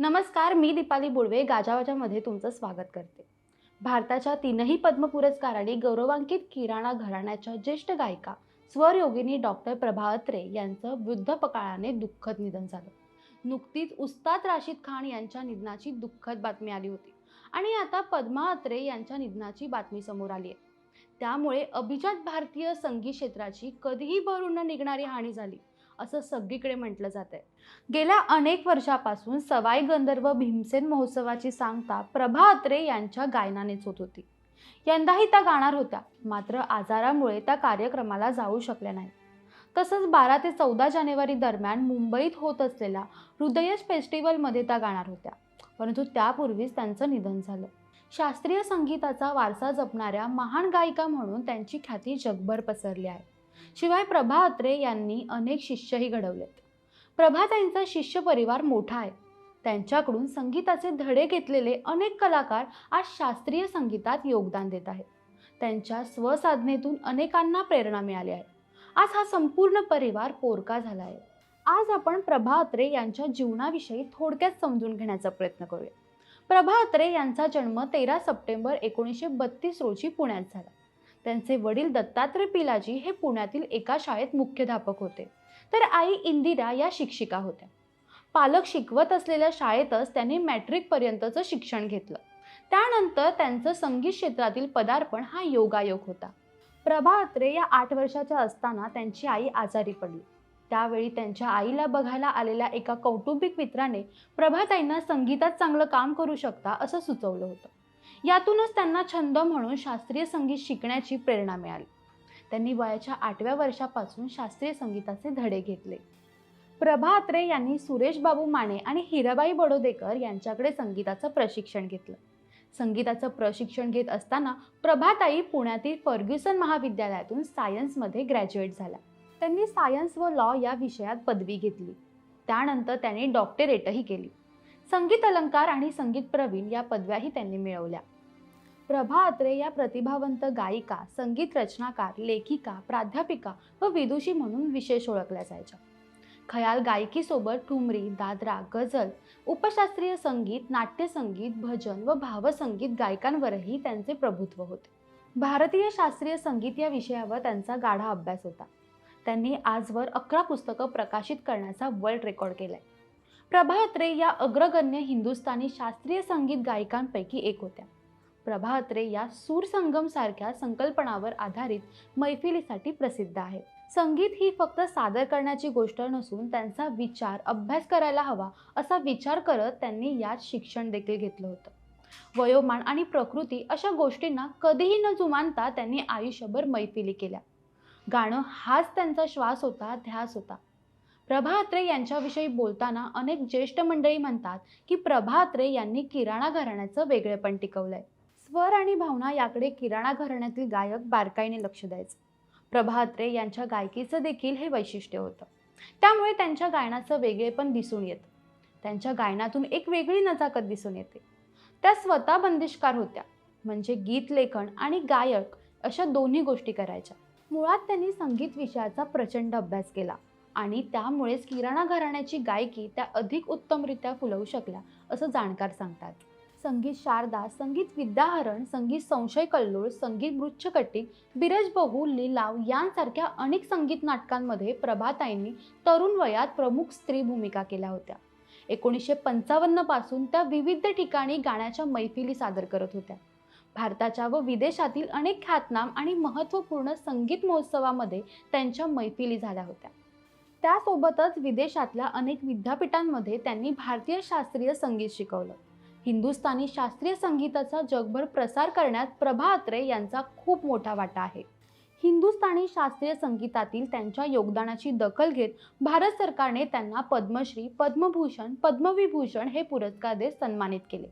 नमस्कार मी दीपाली बुडवे गाजावाजामध्ये तुमचं स्वागत करते. भारताच्या तीनही पद्म पुरस्काराने गौरवांकित किराणा घराण्याच्या ज्येष्ठ गायिका स्वरयोगिनी डॉक्टर प्रभा अत्रे यांचं वृद्धपकाळाने दुःखद निधन झालं. नुकतीच उस्ताद राशीद खान यांच्या निधनाची दुःखद बातमी आली होती आणि आता पद्मा अत्रे यांच्या निधनाची बातमी समोर आली आहे. त्यामुळे अभिजात भारतीय संगीत क्षेत्राची कधीही भरून न निघणारी हानी झाली. असं सगळीकडे म्हटलं जात आहे गेल्या अनेक वर्षापासून सवाई गंधर्व भीमसेन महोत्सवाची सांगता प्रभा अत्रे यांच्या गायनानेच होत होती. यंदाही त्या गाणार होत्या मात्र आजारामुळे त्या कार्यक्रमाला जाऊ शकल्या नाही तसंच बारा ते चौदा जानेवारी दरम्यान मुंबईत होत असलेल्या हृदयच फेस्टिवलमध्ये त्या गाणार होत्या परंतु त्यापूर्वीच त्यांचं निधन झालं. शास्त्रीय संगीताचा वारसा जपणाऱ्या महान गायिका म्हणून त्यांची ख्याती जगभर पसरली आहे. शिवाय प्रभा अत्रे यांनी अनेक शिष्यही घडवलेत. प्रभाताईंचा शिष्य परिवार मोठा आहे. त्यांच्याकडून संगीताचे धडे घेतलेले अनेक कलाकार आज शास्त्रीय संगीतात योगदान देत आहेत. त्यांच्या स्वसाधनेतून अनेकांना प्रेरणा मिळाली आहे. आज हा संपूर्ण परिवार पोरका झाला आहे. आज आपण प्रभा अत्रे यांच्या जीवनाविषयी थोडक्यात समजून घेण्याचा प्रयत्न करूया. प्रभा अत्रे यांचा जन्म तेरा सप्टेंबर एकोणीसशे बत्तीस रोजी पुण्यात झाला. त्यांचे वडील दत्तात्रय पिलाजी हे पुण्यातील एका शाळेत मुख्याध्यापक होते. तर आई इंदिरा या शिक्षिका होत्या. पालक शिकवत असलेल्या शाळेतच त्यांनी मॅट्रिकपर्यंतचं शिक्षण घेतलं. त्यानंतर त्यांचं संगीत क्षेत्रातील पदार्पण हा योगायोग होता. प्रभा अत्रे या आठ वर्षाच्या असताना त्यांची आई आजारी पडली. त्यावेळी त्यांच्या आईला बघायला आलेल्या एका कौटुंबिक मित्राने प्रभाताईंना संगीतात चांगलं काम करू शकता असं सुचवलं होतं. यातूनच त्यांना छंद म्हणून शास्त्रीय संगीत शिकण्याची प्रेरणा मिळाली. त्यांनी वयाच्या आठव्या वर्षापासून शास्त्रीय संगीताचे धडे घेतले. प्रभा अत्रे यांनी सुरेश बाबू माने आणि हिराबाई बडोदेकर यांच्याकडे संगीताचं प्रशिक्षण घेतलं. संगीताचं प्रशिक्षण घेत असताना प्रभाताई पुण्यातील फर्ग्युसन महाविद्यालयातून सायन्समध्ये ग्रॅज्युएट झाल्या. त्यांनी सायन्स व लॉ या विषयात पदवी घेतली. त्यानंतर त्यांनी डॉक्टरेटही केली. संगीत अलंकार आणि संगीत प्रवीण या पदव्याही त्यांनी मिळवल्या. प्रभा अत्रे या प्रतिभावंत गायिका संगीत रचनाकार लेखिका प्राध्यापिका व विदुषी म्हणून विशेष ओळखल्या जायच्या. खयाल गायकीसोबत ठुमरी दादरा गझल उपशास्त्रीय संगीत नाट्यसंगीत भजन व भावसंगीत गायकांवरही त्यांचे प्रभुत्व होते. भारतीय शास्त्रीय संगीत या विषयावर त्यांचा गाढा अभ्यास होता. त्यांनी आजवर अकरा पुस्तकं प्रकाशित करण्याचा वर्ल्ड रेकॉर्ड केलाय. प्रभा अत्रे या अग्रगण्य हिंदुस्थानी शास्त्रीय संगीत गायिकांपैकी एक होत्या. प्रभा अत्रे या सूरसंगम सारख्या संकल्पनावर आधारित मैफिलीसाठी प्रसिद्ध आहे संगीत ही फक्त सादर करण्याची गोष्ट नसून त्यांचा विचार अभ्यास करायला हवा असा विचार करत त्यांनी यात शिक्षण देखील घेतलं होतं. वयोमान आणि प्रकृती अशा गोष्टींना कधीही न जुमानता त्यांनी आयुष्यभर मैफिली केल्या. गाणं हाच त्यांचा श्वास होता ध्यास होता. प्रभा अत्रे यांच्याविषयी बोलताना अनेक ज्येष्ठ मंडळी म्हणतात की प्रभा अत्रे यांनी किराणा घराण्याचं वेगळेपण टिकवलंय. स्वर आणि भावना याकडे किराणा घराण्यातील गायक बारकाईने लक्ष द्यायचं. प्रभा अत्रे यांच्या गायकीचं देखील हे वैशिष्ट्य होतं. त्यामुळे त्यांच्या गायनाचं वेगळेपण दिसून येतं. त्यांच्या गायनातून एक वेगळी नजाकत दिसून येते. त्या स्वतः बंदिशकार होत्या. म्हणजे गीत लेखन आणि गायक अशा दोन्ही गोष्टी करायच्या. मुळात त्यांनी संगीत विषयाचा प्रचंड अभ्यास केला. आणि त्यामुळेच किराणा घराण्याची गायकी त्या अधिक उत्तमरित्या फुलवू शकल्या असं जाणकार सांगतात. संगीत शारदा संगीत विद्याहरण संगीत संशय कल्लोळ संगीत मृच्छकटिक बिरज बहु लिलाव यांसारख्या अनेक संगीत नाटकांमध्ये प्रभाताईंनी तरुण वयात प्रमुख स्त्री भूमिका केल्या होत्या. एकोणीसशे पंचावन्नपासून त्या विविध ठिकाणी गाण्याच्या मैफिली सादर करत होत्या. भारताच्या व विदेशातील अनेक ख्यातनाम आणि महत्त्वपूर्ण संगीत महोत्सवामध्ये त्यांच्या मैफिली झाल्या होत्या. त्यासोबतच विदेशातल्या अनेक विद्यापीठांमध्ये त्यांनी भारतीय शास्त्रीय संगीत शिकवलं. हिंदुस्थानी शास्त्रीय संगीताचा जगभर प्रसार करण्यात प्रभा अत्रे यांचा खूप मोठा वाटा आहे. हिंदुस्थानी शास्त्रीय संगीतातील त्यांच्या योगदानाची दखल घेत भारत सरकारने त्यांना पद्मश्री पद्मभूषण पद्मविभूषण हे पुरस्कार देत सन्मानित केले.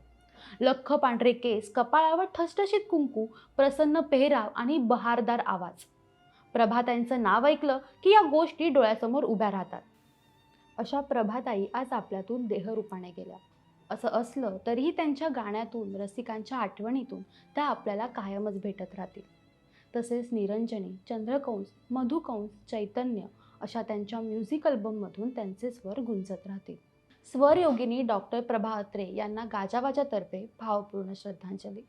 लख्ख पांढरे केस कपाळावर ठसठशीत कुंकू प्रसन्न पेहराव आणि बहारदार आवाज. प्रभाताईंचं नाव ऐकलं की या गोष्टी डोळ्यासमोर उभ्या राहतात. अशा प्रभाताई आज आपल्यातून देहरूपाने गेल्या. असं असलं तरीही त्यांच्या गाण्यातून रसिकांच्या आठवणीतून त्या आपल्याला कायमच भेटत राहतील. तसेच निरंजनी चंद्रकंस मधुकंस चैतन्य अशा त्यांच्या म्युझिक अल्बममधून त्यांचे स्वर गुंजत राहतील. स्वरयोगिनी डॉक्टर प्रभा अत्रे यांना गाजावाजातर्फे भावपूर्ण श्रद्धांजली.